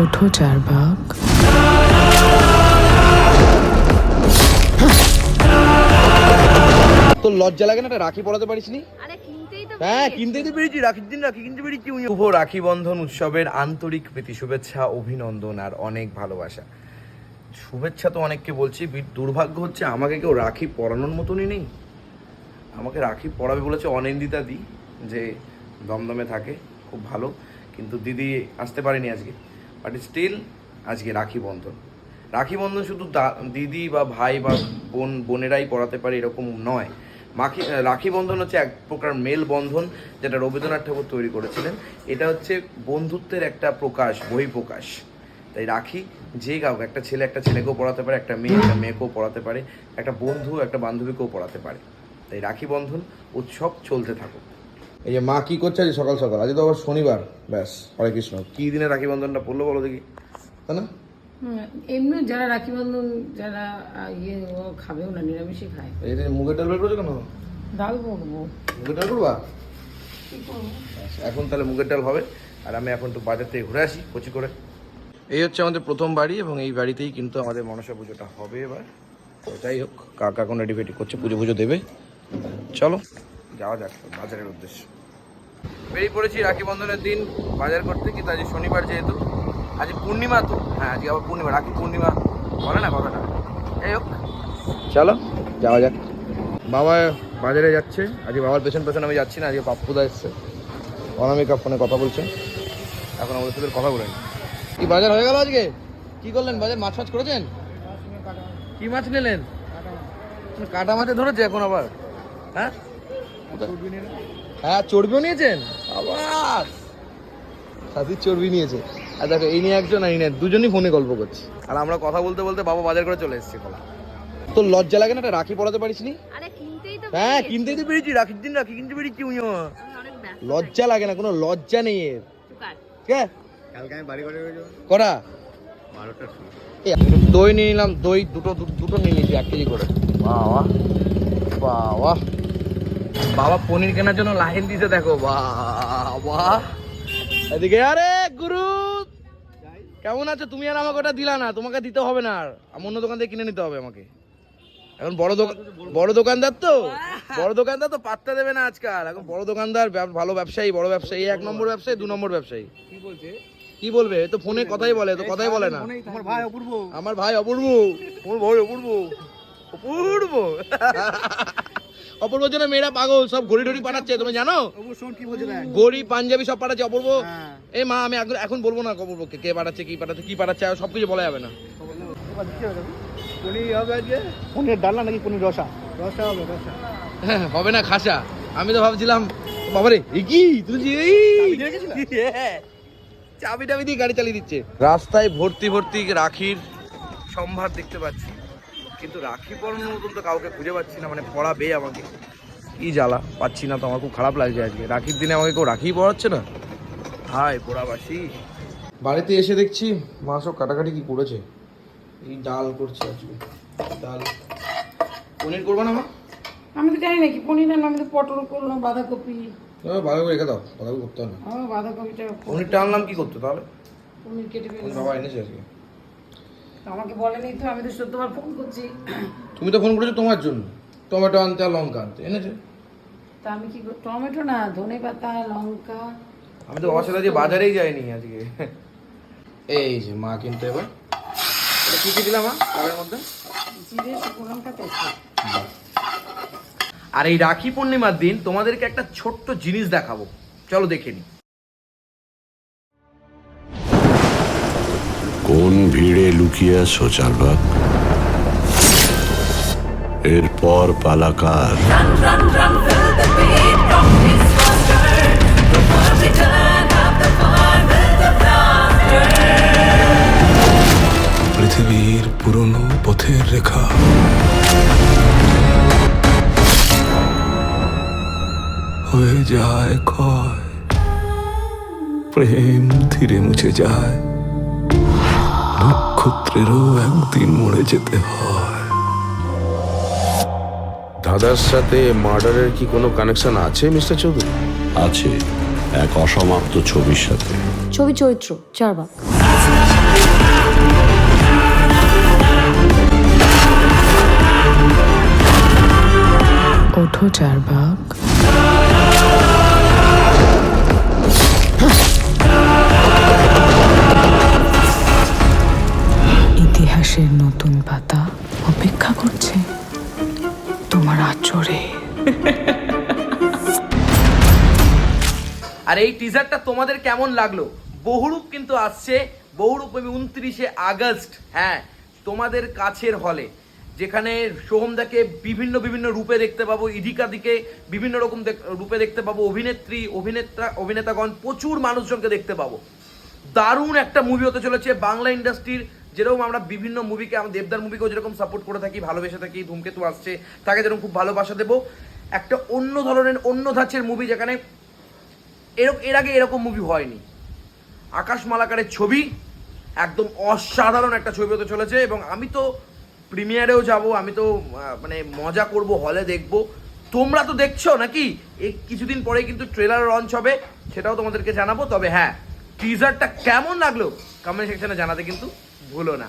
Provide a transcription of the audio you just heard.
ওঠো চারবাক। তোর লজ্জা লাগে না? একটা রাখি পড়াতে পারিস নি? আরে কিনতেই তো হ্যাঁ। কিনতেই তো পেরেছি। রাখির দিন রাখি কিনতে পেরেছি শুভ রাখি বন্ধন উৎসবের আন্তরিক প্রীতি শুভেচ্ছা অভিনন্দন আর অনেক ভালোবাসা। শুভেচ্ছা তো অনেককে বলছি। দুর্ভাগ্য হচ্ছে আমাকে কেউ রাখি পরানোর মতনই নেই। আমাকে রাখি পড়াবে বলেছে অনিন্দিতা দি যে দমদমে থাকে খুব ভালো। কিন্তু দিদি আসতে পারেনি আজকে। বাট স্টিল আজকে রাখি বন্ধন। রাখি বন্ধন শুধু দিদি বা ভাই বা বোন, বোনেরাই পড়াতে পারে এরকম নয়। মাখি রাখি বন্ধন হচ্ছে এক প্রকার মেল বন্ধন যেটা রবীন্দ্রনাথ ঠাকুর তৈরি করেছিলেন। এটা হচ্ছে বন্ধুত্বের একটা প্রকাশ, বহিঃপ্রকাশ। তাই রাখি যে কাউকে, একটা ছেলে একটা ছেলেকেও পড়াতে পারে, একটা মেয়ে একটা মেয়েকেও পড়াতে পারে, একটা বন্ধু, একটা বান্ধবীকেও পড়াতে পারে। তাই রাখি বন্ধন, উৎসব চলতে থাকুক। এই যে মা কি করছে আজ সকাল সকাল? আজ তো আবার শনিবার। ব্যাস হরে কৃষ্ণ। কি দিনে রাখি বন্ধনটা পড়ল বলো দেখি। তাই না? এমনি যারা রাখি বন্ধন যারা ইয়ে খাবেও না নিরামিষই খায়। এই মুগের ডাল বের করেছ কেন? ডাল বলব মুগের ডাল করবা? এখন তাহলে মুগের ডাল হবে। আর আমি এখন তো বাজার থেকে ঘুরে আসি কচি করে। এই হচ্ছে আমাদের প্রথম বাড়ি এবং এই বাড়িতেই কিন্তু আমাদের মনসা পুজোটা হবে এবার। যাই হোক কাকা এখন রেডি ফেডি করছে পুজো পুজো দেবে। চলো। যাওয়া যাক বাজারের উদ্দেশ্যে। বেরিয়ে পড়েছি রাখি বন্ধনের দিন বাজার করতে কিন্তু আজ শনিবার যেহেতু। আজ পূর্ণিমা তো। হ্যাঁ আজকে আবার পূর্ণিমা রাখি পূর্ণিমা। বলে না কথাটা। যাই হোক। চলো যাওয়া যাক। বাবা বাজারে যাচ্ছে। আজকে বাবার পেছন পেছন আমি যাচ্ছি না আজকে পাপ্পুদা এসছে। অনামিকা ফোনে কথা বলছে। এখন আমাদের সাথে কথা বলেন কি বাজার হয়ে গেল আজকে? কি করলেন? বাজার মাছ ফাছ করেছেন? কি মাছ নিলেন? কাটা মাছে ধরেছে এখন আবার। হ্যাঁ? হ্যাঁ চর্বিও নিয়েছেন? আবার। সাথী চর্বি নিয়েছে। আর দেখো এই নিয়ে একজন আর এই নিয়ে দুজনই ফোনে গল্প করছে। আর আমরা কথা বলতে বলতে বাবা বাজার করে চলে এসেছি কলা তোর লজ্জা লাগে না? একটা রাখি পড়াতে পারিস নি আরে কিনতেই তো হ্যাঁ। কিনতেই তো পেরেছি। রাখির দিন রাখি কিনতে পেরেছি উইও আমি লজ্জা লাগে না? কোনো লজ্জা নেই এর। ঠিক আছে? করা এ, দই নিয়ে নিলাম। দই দুটো দু- দুটো নিয়ে নিয়েছি এক কেজি করে। বাবা। বাবা। বাবা পনির কেনার জন্য লাইন দিতে দেখো বাবা এদিকে আরে গুরু! কেমন আছো? তুমি আর আমাকে ওটা দিলা না তোমাকে দিতে হবে না আর। আমার অন্য দোকান থেকে কিনে নিতে হবে আমাকে। এখন বড় দোকান বড় দোকানদার তো? বড় দোকানদার তো পাত্তা দেবে না আজকাল। এখন বড় দোকানদার ভালো ব্যবসায়ী বড় ব্যবসায়ী এক নম্বর ব্যবসায়ী দু নম্বর ব্যবসায়ী। কি বলবে? এ তো ফোনে কথাই বলে তো কথাই বলে না। তোমার ভাই অপূর্ব। আমার ভাই অপূর্ব। আমার ভাই অপূর্ব। অপূর্ব। অপূর্বর জন্য মেয়েরা পাগল সব ঘড়ি টড়ি পাঠাচ্ছে তুমি জানো? অপূর্ব গড়ি পাঞ্জাবি সব পাঠাচ্ছে অপূর্ব। হ্যাঁ। এই মা আমি এখন এখন বলব না অপূর্বকে কে পাঠাচ্ছে কি পাঠাচ্ছে কি পাঠাচ্ছে আর সব কিছু বলা যাবে না। পনির হবে ডালনা নাকি পনির রসা? রসা হবে রসা। হ্যাঁ, হবে না খাসা। আমি তো ভাবছিলাম বাবারে কি? তুই এই। হ্যাঁ, চাবি টাবি দিয়ে গাড়ি চালিয়ে দিচ্ছে। রাস্তায় ভর্তি ভর্তি রাখির সম্ভার দেখতে পাচ্ছি। কিন্তু রাখি পরানোর মতন তো কাউকে খুঁজে পাচ্ছি না মানে পড়াবে আমাকে। কি জ্বালা পাচ্ছি না তো আমার খুব খারাপ লাগছে আজকে। রাখির দিনে আমাকে কেউ রাখি পড়াচ্ছে না? হাই পোড়াবাসি। বাড়িতে এসে দেখছি মা সব কাটাকাটি কি করেছে। এই ডাল করছে আজকে ডাল। পনির করব না মা? আমি তো জানি না কি পনির রান্না আমি তো পটল করলাম বাঁধাকপি। ভালো করে রেখে দাও কথা করতে হবে না। আমার বাঁধাকপিটা পনিরটা আনলাম কি করতে তাহলে? পনির কেটে বাবা এনেছে আজকে। আমাকে বলেনি তো আমি তো সত্যবার ফোন করছি। তুমি তো ফোন করেছ তোমার জন্য। টমেটো আনতে আর লঙ্কা আনতে এনেছে? তা আমি কি টমেটো না ধনে পাতা লঙ্কা। আমি তো বাবার সাথে বাজারেই যাইনি আজকে। এই যে মা কিন্তু এবার। এটা কি কি দিলাম মা খাবারের মধ্যে? জিরে শুকনো লঙ্কা আর এই রাখি পূর্ণিমার দিন তোমাদেরকে একটা ছোট্ট জিনিস দেখাবো। চলো দেখে নি। ভিড়ে লুকিয়ে আছো চারবাক এরপর পালাকার। পৃথিবীর পুরনো পথের রেখা। হয়ে যায় ক্ষয়। প্রেম ধীরে মুছে যায়। নক্ষত্রেরও একদিন মরে যেতে হয়। দাদার সাথে মার্ডারের কি কোনো কানেকশন আছে মিস্টার চৌধুরী? আছে। এক অসমাপ্ত ছবির সাথে। ছবি চরিত্র চারবাক। ফিরে ওঠো চারবাক। ইতিহাসের নতুন পাতা অপেক্ষা করছে তোমার আচরে আর এই টিজারটা তোমাদের কেমন লাগল? বহুরূপ কিন্তু আসছে, বহুরূপ আমি উনত্রিশে আগস্ট হ্যাঁ তোমাদের কাছের হলে যেখানে সোহমদাকে বিভিন্ন বিভিন্ন রূপে দেখতে পাবো, ইধিকা দিকে বিভিন্ন রকম রূপে দেখতে পাবো, অভিনেত্রী অভিনেতা অভিনেতাগণ, প্রচুর মানুষজনকে দেখতে পাবো। দারুণ একটা মুভি হতে চলেছে বাংলা ইন্ডাস্ট্রির যেরকম আমরা বিভিন্ন মুভিকে আমরা দেবদার মুভিকেও যেরকম সাপোর্ট করে থাকি, ভালোবেসে থাকি, ধূমকেতু আসছে, তাকে যেরকম খুব ভালোবাসা দেবো। একটা অন্য ধরনের, অন্য ধাঁচের মুভি যেখানে এরকম এর আগে এরকম মুভি হয়নি। আকাশ মালাকারের ছবি, একদম অসাধারণ একটা ছবি হতে চলেছে এবং আমি তো প্রিমিয়ারেও যাব, আমি তো মানে মজা করব হলে দেখব। তোমরা তো দেখছ নাকি? এই কিছুদিন পরেই কিন্তু ট্রেলার লঞ্চ হবে, সেটাও তোমাদেরকে জানাব। তবে হ্যাঁ টিজারটা কেমন লাগল? কমেন্ট সেকশনে জানাতে কিন্তু। ভুলো না।